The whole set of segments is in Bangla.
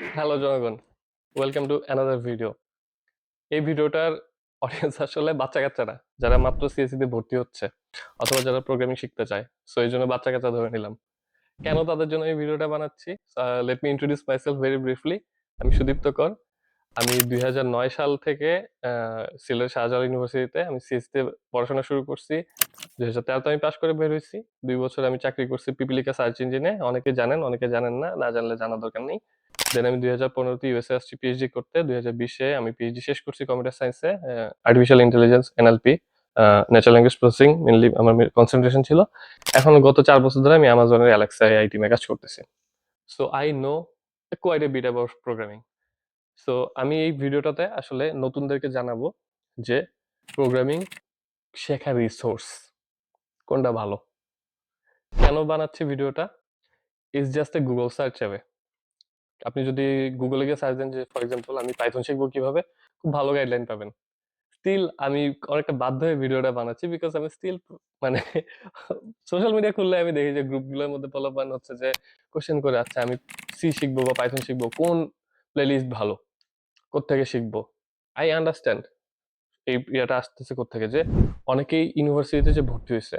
হ্যালো জনগণ। ওয়েলকাম টু অ্যানাদার ভিডিও এই ভিডিওটার অডিয়েন্স আসলে বাচ্চা কাচ্চারা যারা মাত্র সিএসিতে ভর্তি হচ্ছে অথবা যারা প্রোগ্রামিং শিখতে চায়। সো এই জন্য বাচ্চা কাচ্চা ধরে নিলাম। কেন তাদের জন্য এই ভিডিওটা বানাচ্ছি? Let me introduce myself very briefly আমি সুদীপ্ত কর। আমি দুই হাজার নয় সাল থেকে সিলেট শাহজালাল ইউনিভার্সিটিতে আমি সিএসসি তে পড়াশোনা শুরু করছি। দুই হাজার তেরোতে আমি পাশ করে বের হয়েছি। দুই বছর আমি চাকরি করছি পিপিলিকা সার্চ ইঞ্জিনে অনেকে জানেন অনেকে জানেন না না জানলে জানা দরকার নেই। দেন আমি দুই হাজার পনেরোতে ইউএসএ আসছি পিএইচডি করতে। দুই হাজার বিশে আমি পিএইচডি শেষ করছি কম্পিউটার সায়েন্সে artificial intelligence NLP natural language processing mainly আমার কনসেন্ট্রেশন ছিল। এখন গত চার বছর ধরে আমি আমাজনের অ্যালেক্সা আই কাজ করতেছি। So I know quite a bit about programming so আমি এই ভিডিওটাতে আসলে নতুনদেরকে জানাব যে প্রোগ্রামিং শেখার রিসোর্স কোনটা ভালো? কেন বানাচ্ছি ভিডিওটা? Is just a Google search হবে আপনি যদি গুগলে গিয়ে সার্চ দেন যে ফর এক্সাম্পল আমি পাইথন শিখব কীভাবে? খুব ভালো গাইডলাইন পাবেন। স্টিল আমি অনেকটা বাধ্য হয়ে ভিডিওটা বানাচ্ছি বিকজ আমি স্টিল মানে সোশ্যাল মিডিয়া খুললে আমি দেখি যে গ্রুপগুলোর মধ্যে পোলাপান হচ্ছে যে কোশ্চেন করে আচ্ছা আমি সি শিখব বা পাইথন শিখব, কোন প্লেলিস্ট ভালো? কোত্থেকে শিখব? আই আন্ডারস্ট্যান্ড এই ইয়েটা আসতেছে কোত্থেকে যে, অনেকেই ইউনিভার্সিটিতে যে ভর্তি হয়েছে,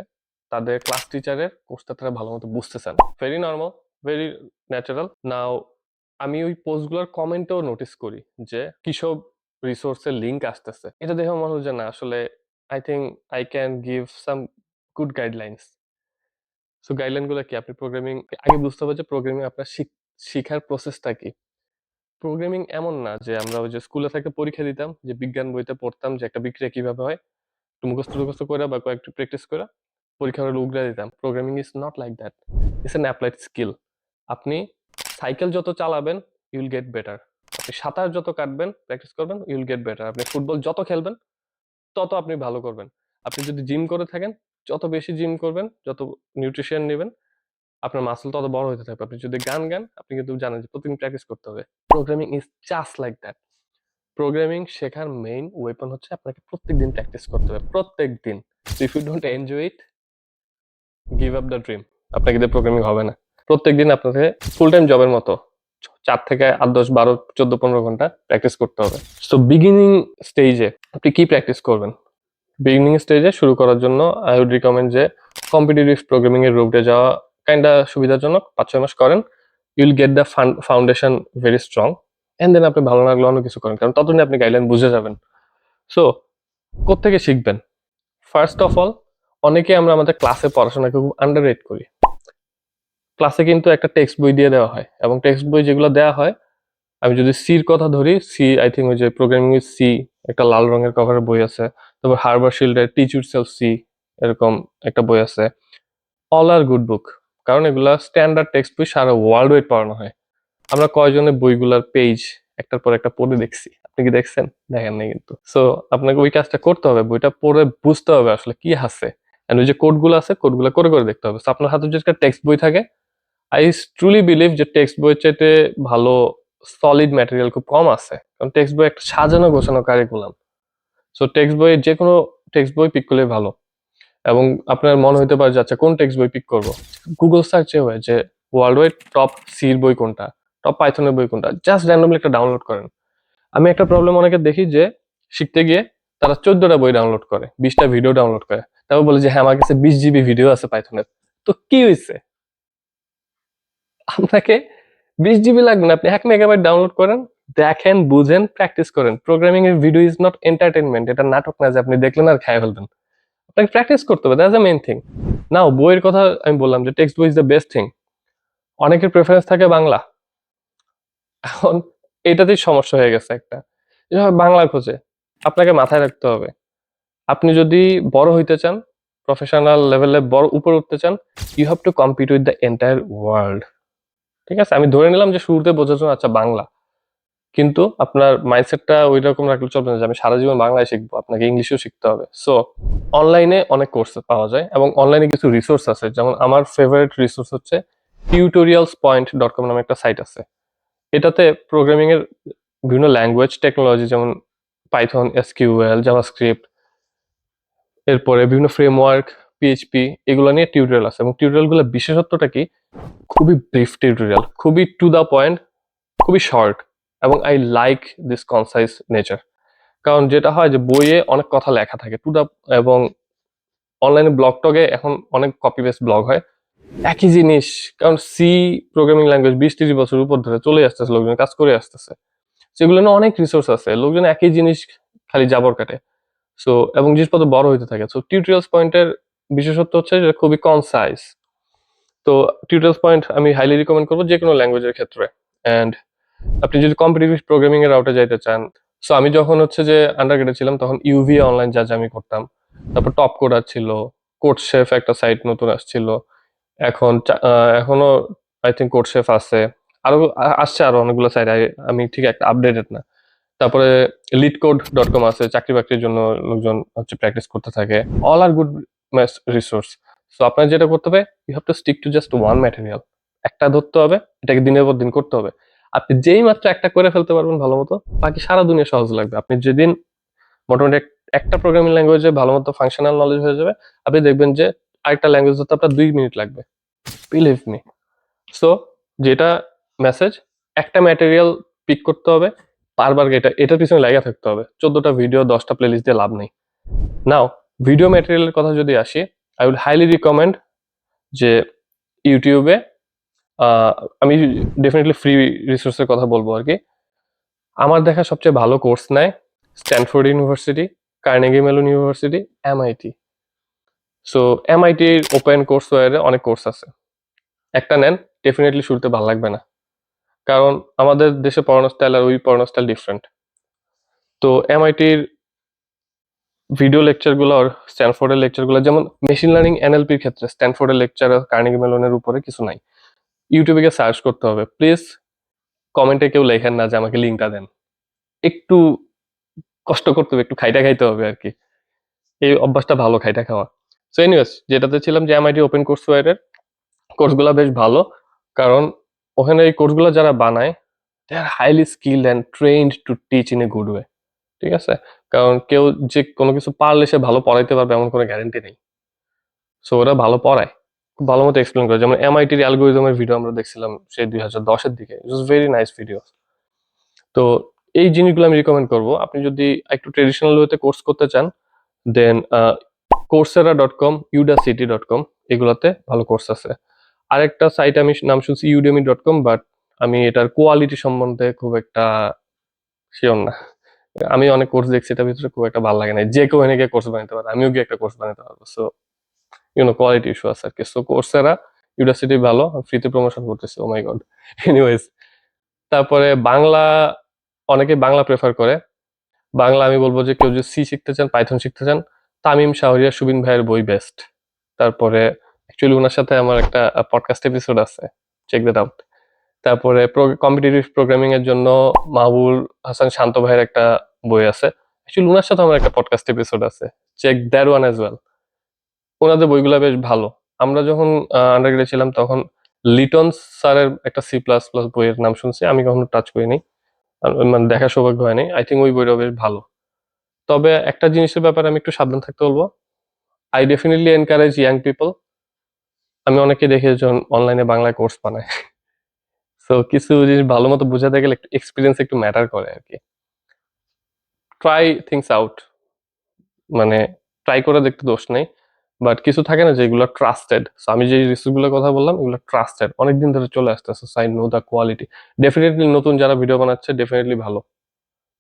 তাদের ক্লাস টিচারের কোর্সটা তারা ভালো মতো বুঝতেছেন very normal very natural now আমি ওই পোস্টগুলোর কমেন্টেও নোটিস করি যে, কিসব রিসোর্সের লিঙ্ক আসতেছে। এটা দেখে মনে হলো যে, না, আসলে I think I can give some good guidelines so গাইডলাইনগুলো কি? আপনি প্রোগ্রামিং আগে বুঝতে হবে যে প্রোগ্রামিং আপনার শিখ- শিখার প্রসেসটা কি। প্রোগ্রামিং এমন না যে আমরা ওই যে স্কুলে থেকে পরীক্ষা দিতাম, যে বিজ্ঞান বইতে পড়তাম যে একটা বিক্রিয়া কীভাবে হয়, একটু মুখস্থ মুখস্থ করে বা কয়েকটু প্র্যাকটিস করে পরীক্ষা হলে উগড়ে দিতাম। Programming is not like that it's an applied skill আপনি সাইকেল যত চালাবেন ইউল গেট বেটার আপনি সাঁতার যত কাটবেন প্র্যাকটিস করবেন ইউল গেট বেটার আপনি ফুটবল যত খেলবেন, তত আপনি ভালো করবেন। আপনি যদি জিম করে থাকেন, যত বেশি জিম করবেন, যত নিউট্রিশন নেবেন আপনার মাসল তত বড় হতে থাকবে। আপনি যদি গান গান, আপনি কিন্তু জানেন যে প্রতিদিন প্র্যাকটিস করতে হবে। Programming is just like that programming শেখার মেইন ওয়েপন হচ্ছে আপনাকে প্রত্যেকদিন প্র্যাকটিস করতে হবে প্রত্যেক দিন if you don't enjoy it give up the dream আপনাকে দিয়ে প্রোগ্রামিং হবে না। প্রত্যেকদিন আপনাকে ফুল টাইম জবের মতো চার থেকে আট, দশ, বারো, চোদ্দ, পনেরো ঘণ্টা প্র্যাকটিস করতে হবে। সো বিগিনিং স্টেজে আপনি কি প্র্যাকটিস করবেন? বিগিনিং স্টেজে শুরু করার জন্য আই উড রিকমেন্ড যে কম্পিটিটিভ প্রোগ্রামিং এর রুটে যাওয়া কাইন্ডা সুবিধাজনক, পাঁচ, ছয় মাস করেন you'll get the foundation very strong and then আপনি ভালো লাগল অনেক কিছু করেন, কারণ ততদিন আপনি গাইডলাইন বুঝে যাবেন। সো কোত্থেকে শিখবেন? ফার্স্ট অফ অল অনেকে আমরা আমাদের ক্লাসে পড়াশোনাকে খুব আন্ডার করি। ক্লাসে কিন্তু একটা টেক্সট বই দিয়ে দেওয়া হয়, এবং টেক্সট বই যেগুলো দেওয়া হয়, আমি যদি সির কথা ধরি সি আই থিঙ্ক ওই যে প্রোগ্রামিং উইথ সি একটা লাল রঙের কভারের বই আছে, তারপর হারবার শিল্ডের টিচ ইউর সেলফ সি এরকম একটা বই আছে। অল আর গুড বুক কারণ এগুলা স্ট্যান্ডার্ড টেক্সট বই সারা ওয়ার্ল্ড ওয়াইড পড়ানো হয়। আমরা কয়জনের বইগুলার পেজ একটার পর একটা পড়ে দেখছি? আপনি কি দেখছেন? দেখেন নাই কিন্তু। সো আপনাকে ওই কাজটা করতে হবে বইটা পড়ে বুঝতে হবে আসলে কি আছে। এন্ড ওই যে কোডগুলো আছে কোডগুলো করে করে দেখতে হবে। So, আপনার হাতে যদি একটা টেক্সট বই থাকে আই ট্রুলি বিলিভ যে টেক্সট বইয়ের চাইতে ভালো সলিড ম্যাটেরিয়াল খুব কম আছে। কারণ টেক্সট বই একটা সাজানো গোছানো কারিকুলাম সো টেক্সট বইয়ের যে কোনো টেক্সট বই পিক করলে ভালো। এবং আপনার মনে হতে পারে যে আচ্ছা কোন টেক্সট বই পিক করব? গুগল সার্চে হয় যে ওয়ার্ল্ড ওয়াইড টপ সির বই কোনটা? টপ পাইথনের বই কোনটা? জাস্ট র্যান্ডমলি একটা ডাউনলোড করেন। আমি একটা প্রবলেম অনেকে দেখি যে, শিখতে গিয়ে তারা চোদ্দটা বই ডাউনলোড করে, বিশটা ভিডিও ডাউনলোড করে। তারপর বলে যে হ্যাঁ আমার কাছে বিশ জিবি ভিডিও আছে পাইথনের তো কি হয়েছে আপনাকে বিশ জিবি লাগবে না, আপনি এক মেগাবাইট ডাউনলোড করেন, দেখেন, বুঝেন প্র্যাকটিস করেন। প্রোগ্রামিং এর ভিডিও ইজ নট এন্টারটেনমেন্ট এটা নাটক না যে, আপনি দেখলেন আর খাই ফেলবেন। আপনাকে প্র্যাকটিস করতে হবে that's the main thing now বইয়ের কথা আমি বললাম যে টেক্সট বই ইজ দ্য বেস্ট থিং অনেকের প্রেফারেন্স থাকে বাংলা। এখন এটাতেই সমস্যা হয়ে গেছে একটা। বাংলা খোঁজে, আপনাকে মাথায় রাখতে হবে। আপনি যদি বড় হইতে চান প্রফেশনাল লেভেলে বড়, উপরে উঠতে চান you have to compete with the entire world ঠিক আছে? আমি ধরে নিলাম যে শুরুতে বোঝার জন্য আচ্ছা বাংলা। কিন্তু আপনার মাইন্ডসেটটা ওই রকম রাখলে চলবে না যে আমি সারা জীবন বাংলায় শিখব, আপনাকে ইংলিশেও শিখতে হবে। সো অনলাইনে অনেক কোর্স পাওয়া যায় এবং অনলাইনে কিছু রিসোর্স আছে। যেমন আমার ফেভারিট রিসোর্স হচ্ছে টিউটোরিয়ালস পয়েন্ট ডট কম নামে একটা সাইট আছে। এটাতে প্রোগ্রামিং এর বিভিন্ন ল্যাঙ্গুয়েজ টেকনোলজি যেমন পাইথন এসকিউএল জাভাস্ক্রিপ্ট এরপরে বিভিন্ন ফ্রেমওয়ার্ক পিএইচপি এগুলো নিয়ে টিউটোরিয়াল আছে। এবং টিউটোরিয়ালগুলোর বিশেষত্বটা কি? খুবই ব্রিফ টিউটোরিয়াল খুবই টু দা পয়েন্ট খুবই শর্ট এবং I like this concise nature কারণ যেটা হয় যে বইয়ে অনেক কথা লেখা থাকে। টু দা এবং অনলাইনে ব্লগ টগে এখন অনেক কপি বেস ব্লগ হয়। একই জিনিস, কারণ সি প্রোগ্রামিং ল্যাঙ্গুয়েজ বিশ ত্রিশ বছর উপর ধরে চলে আসতেছে, লোকজন কাজ করে আসতেছে। সেগুলো না অনেক রিসোর্স আছে। লোকজন একই জিনিস খালি জাবর কাটে। সো এবং জিনিসপত্র বড় হইতে থাকে। সো টিউটোরিয়ালস পয়েন্টের বিশেষত্ব হচ্ছে যে খুবই কনসাইজ তো টিউটোরিয়ালস পয়েন্ট আমি হাইলি রিকমেন্ড করব যে কোনো ল্যাঙ্গুয়েজের ক্ষেত্রে। অ্যান্ড আপনি যদি কম্পিটিটিভ প্রোগ্রামিং এর রাউটে যাইতে চান সো আমি যখন হচ্ছে যে আন্ডারগ্রেডে ছিলাম, তখন ইউভি অনলাইন যা যা আমি করতাম, তারপর টপ কোডার ছিল কোড শেফ একটা সাইট নতুন আসছিল, এখন এখনও আই থিঙ্ক কোড শেফ আছে, আরও আসছে আরও অনেকগুলো সাইট আমি ঠিক একটা আপডেটেড না, তারপরে লিড কোড ডট কম আছে, চাকরি বাকরির জন্য লোকজন হচ্ছে প্র্যাকটিস করতে থাকে all are good resource so আপনার যেটা করতে হবে you have to stick to just one material একটা ধরতে হবে, এটাকে দিনের পর দিন করতে হবে আপনি যেই মাত্র একটা করে ফেলতে পারবেন ভালো মতো, বাকি সারা দুনিয়া সহজ লাগবে। আপনি যেদিন মোটামুটি একটা প্রোগ্রামিং ল্যাঙ্গুয়েজে ভালো মতো ফাংশনাল নলেজ হয়ে যাবে, আপনি দেখবেন যে আরেকটা ল্যাঙ্গুয়েজ ধরতে আপনার দুই মিনিট লাগবে। বিলিভ মি সো যেটা মেসেজ একটা ম্যাটেরিয়াল পিক করতে হবে, বারবার এটা, এটার পিছনে লাগা থাকতে হবে। চোদ্দটা ভিডিও দশটা প্লেলিস্ট দিয়ে লাভ নেই। নাও ভিডিও ম্যাটেরিয়ালের কথা যদি আসি আই উড হাইলি রিকমেন্ড যে ইউটিউবে আমি ডেফিনেটলি ফ্রি রিসোর্সের কথা বলব আর কি। আমার দেখা সবচেয়ে ভালো কোর্স নেয় Stanford University Carnegie Mellon University MIT so এমআইটির open course ওয়ারে অনেক কোর্স আছে। একটা নেন ডেফিনেটলি শুরুতে ভালো লাগবে না। কারণ আমাদের দেশে পড়ানো স্টাইল আর ওই পড়ানো স্টাইল ডিফারেন্ট তো এমআইটির ভিডিও লেকচারগুলো আর স্ট্যানফোর্ডের লেকচারগুলো যেমন মেশিন লার্নিং এনএলপির ক্ষেত্রে স্ট্যানফোর্ডের লেকচার আর কার্নেগি মেলনের উপরে কিছু নাই। ইউটিউবে গিয়ে সার্চ করতে হবে। প্লিজ কমেন্টে কেউ লেখেন না যে আমাকে লিঙ্কটা দেন। একটু কষ্ট করতে হবে, একটু খাইটা খাইতে হবে আর কি। এই অভ্যাসটা ভালো, খাইটা খাওয়া। সো এনিওয়েজ যেটাতে ছিলাম যে এমআইটি ওপেন কোর্স ওয়ারের কোর্সগুলো বেশ ভালো। কারণ ওখানে এই কোর্সগুলো যারা বানায় they are highly skill and trained to teach in a good way ঠিক আছে? কারণ কেউ যে কোনো কিছু পারলে সে ভালো পড়াইতে পারবে, এমন কোনো গ্যারেন্টি নেই। সো ওরা ভালো পড়ায়। ভালো মতো এক্সপ্লেন করে, যেমন এমআইটির অ্যালগোরিদমের ভিডিও আমরা দেখছিলাম সেই দুই হাজার দশের দিকে it was very nice video তো এই জিনিসগুলো আমি রিকমেন্ড করব। আপনি যদি একটু ট্রেডিশনাল ওয়েতে কোর্স করতে চান then Coursera dot com Udacity dot com এগুলোতে ভালো কোর্স আছে। আরেকটা সাইট আমি নাম শুনছি ইউডেমি ডট কম বাট আমি এটার কোয়ালিটি সম্বন্ধে খুব একটা শিওর না। আমি অনেক কোর্স দেখছি, এটার ভিতরে খুব একটা ভালো লাগে না। যে কেউ এনে গিয়ে কোর্স বানাতে পারে, আমিও গিয়ে একটা কোর্স বানাতে পারব। সো ইউনো কোয়ালিটি ইস্যু আছে আর কি সো কোর্সেরা ইউডাসিটি ভালো ফ্রিতে প্রমোশন করতেছে ও মাই গড এনিওয়েজ তারপরে বাংলা অনেকে বাংলা প্রেফার করে। বাংলা আমি বলব যে, কেউ যদি সি শিখতে চান পাইথন শিখতে চান, তামিম শাহরিয়া, সুবিন ভাইয়ের বই বেস্ট তারপরে অ্যাকচুয়ালি ওনার সাথে আমার একটা পডকাস্ট এপিসোড আছে। চেক দ্যাট আউট তারপরে কম্পিটিটিভ প্রোগ্রামিং এর জন্য মাহবুল হাসান শান্ত ভাইয়ের একটা বই আছে। অ্যাকচুয়ালি ওনার সাথে আমার একটা পডকাস্ট এপিসোড আছে। Check that one as well ওনাদের বইগুলো বেশ ভালো। আমরা যখন আন্ডারগ্রেড ছিলাম তখন লিটন স্যারের একটা সি প্লাস প্লাস বইয়ের নাম শুনছি, আমি কখনো টাচ করিনি। মানে দেখার সৌভাগ্য হয়নি। আই থিঙ্ক ওই বইটাও বেশ ভালো। তবে একটা জিনিসের ব্যাপারে আমি একটু সাবধান থাকতে বলব। I definitely encourage young people আমি অনেকে দেখি যখন অনলাইনে বাংলায় কোর্স বানায়। সো কিছু জিনিস ভালো মতো বোঝাতে গেলে একটু এক্সপিরিয়েন্স একটু ম্যাটার করে আর কি। ট্রাই থিংস আউট মানে ট্রাই করে দেখতে দোষ নেই। বাট কিছু থাকে না যেগুলো ট্রাস্টেড আমি যে রিসোর্সগুলোর কথা বললাম, এগুলো ট্রাস্টেড অনেকদিন ধরে চলে আসতেছে সাই নো দ্য কোয়ালিটি ডেফিনেটলি নতুন যারা ভিডিও বানাচ্ছে ডেফিনেটলি ভালো।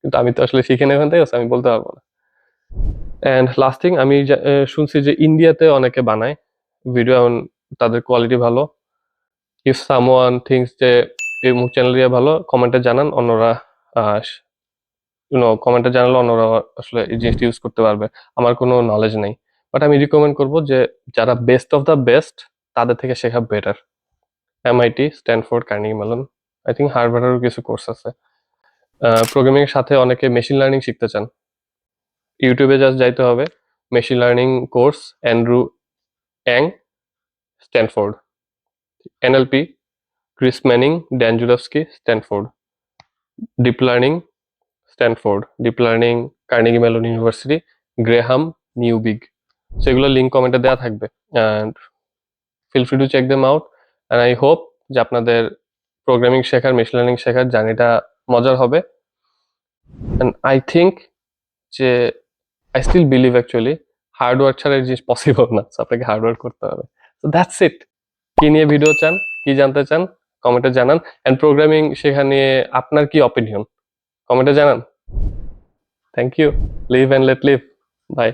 কিন্তু আমি তো আসলে শিখে ওখান থেকে আমি বলতে পারব না। অ্যান্ড লাস্ট আমি যা- শুনছি যে ইন্ডিয়াতে অনেকে বানায় ভিডিও তাদের কোয়ালিটি ভালো। ইফ সামওয়ান থিংস যে এই মুখ চ্যানেল দিয়ে ভালো কমেন্টে জানান, অন্যরা কমেন্টে জানালে অন্যরা আসলে এই জিনিসটা ইউজ করতে পারবে। আমার কোনো নলেজ নেই। বাট আমি রিকমেন্ড করব যে যারা বেস্ট অফ দ্য বেস্ট তাদের থেকে শেখা better MIT Stanford Carnegie Mellon I think হার্ভার্ডেরও কিছু কোর্স আছে। প্রোগ্রামিং এর সাথে অনেকে মেশিন লার্নিং শিখতে চান। ইউটিউবে জাস্ট যাইতে হবে machine learning course Andrew Ng Stanford NLP Chris Manning Dan Jurafsky Stanford deep learning Stanford deep learning Carnegie Mellon University Graham Neubig সেগুলো লিঙ্ক কমেন্টে দেওয়া থাকবে। And feel free to check them out and I hope যে আপনাদের প্রোগ্রামিং শেখার মেশিন লার্নিং শেখার জার্নিটা মজার হবে। অ্যান্ড আই থিঙ্ক যে I still believe actually hard work ছাড়া এই জিনিস পসিবল না। আপনাকে হার্ড ওয়ার্ক করতে হবে। তো দ্যাটস ইট কি নিয়ে ভিডিও চান? কি জানতে চান? কমেন্টে জানান। অ্যান্ড প্রোগ্রামিং শেখা নিয়ে আপনার কি অপিনিয়ন কমেন্টে জানান। Thank you live and let live bye